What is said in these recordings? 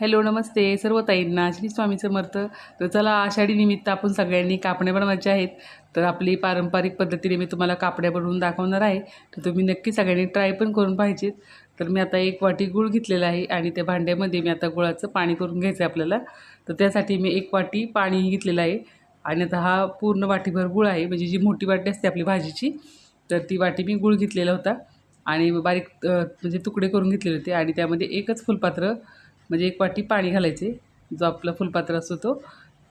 Hello नमस्ते. सर्व ताईंना श्री स्वामी समर्थ. तर चला आषाढी निमित्त आपण सगळ्यांनी कापण्या बनवायच्या आहेत. तर आपली पारंपरिक पद्धतीने मी तुम्हाला कापड्या बनवून दाखवणार आहे. तर तुम्ही नक्की सगळ्यांनी ट्राय पण करून पाहिजेत. तर मी आता एक वाटी गूळ घेतलेला आहे आणि त्या भांड्यामध्ये मी आता गुळाचं पाणी करून घ्यायचं आहे आपल्याला. तर त्यासाठी मी एक वाटी पाणी घेतलेलं आहे. आणि आता हा पूर्ण वाटीभर गुळ आहे. म्हणजे जी मोठी वाटी असते आपली भाजीची तर ती वाटी मी गूळ घेतलेला होता. आणि बारीक म्हणजे तुकडे करून घेतलेले होते. आणि त्यामध्ये एकच फुलपात्र म्हणजे एक वाटी पाणी घालायचे जो आपला फुलपात्र असतो तो.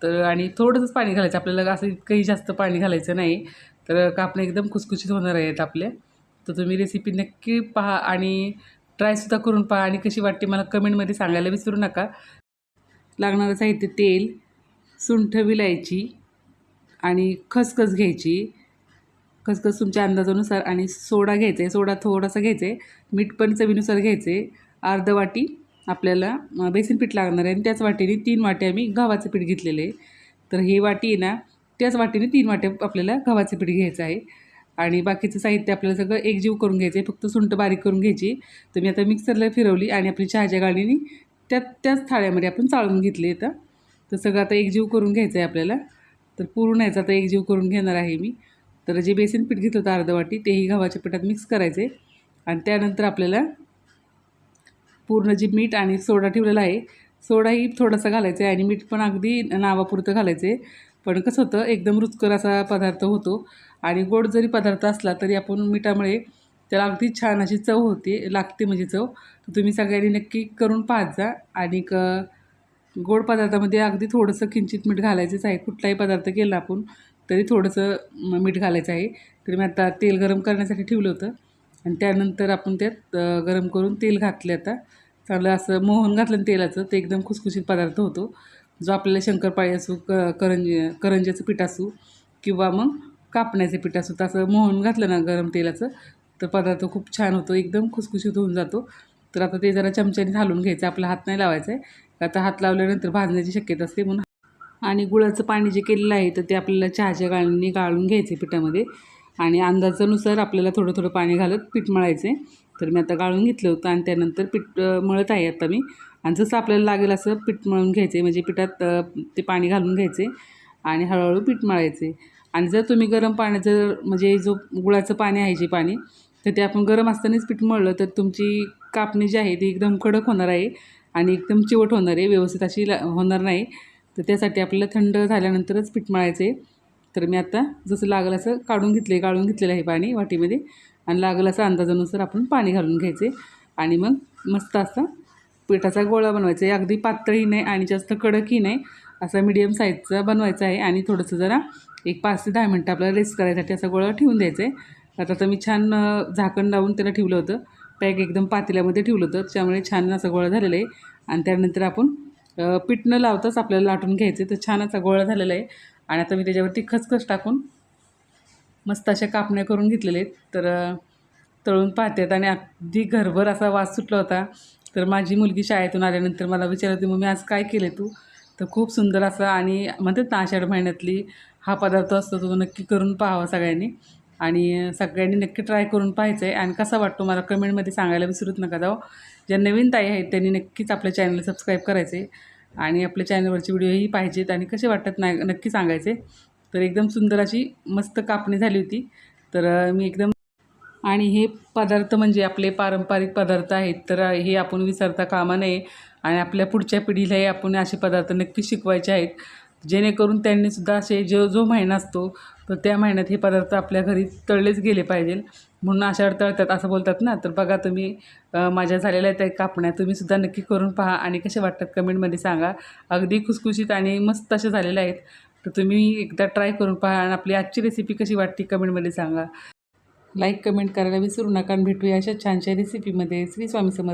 तर आणि थोडंसंच पाणी घालायचं. आपल्याला असं इतकंही जास्त पाणी घालायचं नाही. तर कापणं एकदम खुसखुशीत होणार आहेत आपल्या तर तुम्ही रेसिपी नक्की पहा आणि ट्रायसुद्धा करून पहा आणि कशी वाटते मला कमेंटमध्ये सांगायला विसरू नका. लागणारं साहित्य तेल सुंठ विलायची आणि खसखस घ्यायची. खसखस तुमच्या अंदाजानुसार आणि सोडा घ्यायचा आहे. सोडा थोडासा घ्यायचा आहे. मीठ पण चवीनुसार घ्यायचं आहे. अर्ध वाटी आपल्याला बेसन पीठ लागणार आहे आणि त्याच वाटीने तीन वाटे आम्ही गव्हाचं पीठ घेतलेलं आहे. तर हे वाटी आहे ना त्याच वाटीने तीन वाटे आपल्याला गव्हाचं पीठ घ्यायचं आहे. आणि बाकीचं साहित्य आपल्याला सगळं एकजीव करून घ्यायचं आहे फक्त सुंट बारीक करून घ्यायची. तर मी आता मिक्सरला फिरवली आणि आपली चहाच्या गाडीने त्या त्याच थाळ्यामध्ये आपण चाळून घेतली आता तर सगळं आता एकजीव करून घ्यायचं आहे आपल्याला. तर पूर्ण याचा आता एकजीव करून घेणार आहे मी. तर जे बेसन पीठ घेतलं होतं अर्धवाटी तेही गव्हाच्या पिठात मिक्स करायचे आणि त्यानंतर आपल्याला पूर्ण जी मीठ आणि सोडा ठेवलेला आहे सोडाही थोडासा घालायचा आहे आणि मीठ पण अगदी नावापुरतं घालायचं आहे पण कसं होतं एकदम रुचकर असा पदार्थ होतो आणि गोड जरी पदार्थ असला तरी आपण मिठामुळे त्याला अगदी छान अशी चव होते लागते म्हणजे चव. तर तुम्ही सगळ्यांनी नक्की करून पाहत जा आणि क गोड पदार्थामध्ये अगदी थोडंसं किंचित मीठ घालायचंच आहे. कुठलाही पदार्थ केला आपण तरी थोडंसं मीठ घालायचं आहे. तर मी आता तेल गरम करण्यासाठी ठेवलं होतं. आणि त्यानंतर आपण त्यात गरम करून तेल घातले आता. चांगलं असं मोहन घातलं तेलाचं ते एकदम खुसखुशीत पदार्थ होतो. जो आपल्याला शंकरपाळी असू क करंज करंजाचं पीठ असू किंवा मग कापण्याचं पीठ असू तसं मोहन घातलं ना गरम तेलाचं तर पदार्थ खूप छान होतो एकदम खुसखुशीत होऊन जातो. तर आता ते जरा चमच्याने घालून घ्यायचं आपला हात नाही लावायचा आहे आता हात लावल्यानंतर भाजण्याची शक्यता असते म्हणून. आणि गुळाचं पाणी जे केलेलं आहे तर ते आपल्याला चहाच्या गाळणी गाळून घ्यायचे पिठामध्ये. आणि अंदाजानुसार आपल्याला थोडं थोडं पाणी घालत पीठ मळायचं. आहे तर मी आता गाळून घेतलं होतं आणि त्यानंतर पीठ मळत आहे आता मी. आणि जसं आपल्याला लागेल असं पीठ मळून घ्यायचे म्हणजे पिठात ते पाणी घालून घ्यायचे आणि हळूहळू पीठ मळायचे. आणि जर तुम्ही गरम पाण्याचं म्हणजे जो गुळाचं पाणी आहे जे पाणी तर ते आपण गरम असतानाच पीठ मळलं तर तुमची कापणी जी आहे ती एकदम कडक होणार आहे आणि एकदम चिवट होणार आहे व्यवस्थित अशी होणार नाही. तर त्यासाठी आपल्याला थंड झाल्यानंतरच पीठ मळायचं. आहे तर मी आता जसं लागलं असं काढून घेतले गाळून घेतलेलं आहे पाणी वाटीमध्ये. आणि लागलं असं अंदाजानुसार आपण पाणी घालून घ्यायचे. आणि मग मस्त असा पिठाचा गोळा बनवायचा आहे. अगदी पातळही नाही आणि जास्त कडकही नाही. असा मिडियम साईजचा बनवायचा आहे. आणि थोडंसं जरा एक पाच ते दहा मिनटं आपल्याला रेस्ट करायसाठी असा गोळा ठेवून द्यायचा आहे. आता तर मी छान झाकण लावून त्याला ठेवलं होतं. पॅक एकदम पातेल्यामध्ये ठेवलं होतं. त्यामुळे छान असा गोळा झालेला आहे. आणि त्यानंतर आपण पीठ न लावताच आपल्याला लाटून घ्यायचं तर छान असा गोळा झालेला आहे. आणि आता मी त्याच्यावरती खसखस टाकून मस्त अशा कापण्या करून घेतलेले आहेत. तर तळून पाहतात आणि अगदी घरभर असा वास सुटला होता. तर माझी मुलगी शाळेतून आल्यानंतर मला विचारते मग मी आज काय केले तू? तर खूप सुंदर असा आणि म्हणतात ना आषाढ महिन्यातली हा पदार्थ असतो तो नक्की करून पाहावा सगळ्यांनी. आणि सगळ्यांनी नक्की ट्राय करून पाहायचं आहे आणि कसा वाटतो मला कमेंटमध्ये सांगायला विसरूच नका जाऊ. ज्या नवीन ताई आहेत त्यांनी नक्कीच आपल्या चॅनलला सबस्क्राईब आहे आणि आपल्या चॅनलवरचे व्हिडिओही पाहिजेत आणि कसे वाटत नाही नक्की सांगायचे. तर एकदम सुंदर अशी मस्त कापणी झाली होती. तर मी एकदम आणि हे पदार्थ म्हणजे आपले पारंपरिक पदार्थ आहेत. तर हे आपण विसरता कामा नये आणि आपल्या पुढच्या पिढीलाही आपण असे पदार्थ नक्की शिकवायचे आहेत. जेणेकरून त्यांनीसुद्धा असे जो जो महिना असतो तर त्या महिन्यात हे पदार्थ आपल्या घरी तळलेच गेले पाहिजे म्हणून अशा तळतात असं बोलतात ना. तर बघा तुम्ही माझ्या झालेल्या त्या कापण्या तुम्हीसुद्धा नक्की करून पहा आणि कसे वाटतात कमेंटमध्ये सांगा. अगदी खुसखुशीत आणि मस्त असे झालेले आहेत. तर तुम्ही एकदा ट्राय करून पहा आणि आपली आजची रेसिपी कशी वाटते कमेंटमध्ये सांगा. लाईक कमेंट करायला विसरू नका आणि भेटूया अशा छानशा रेसिपीमध्ये श्री स्वामी समर्थ.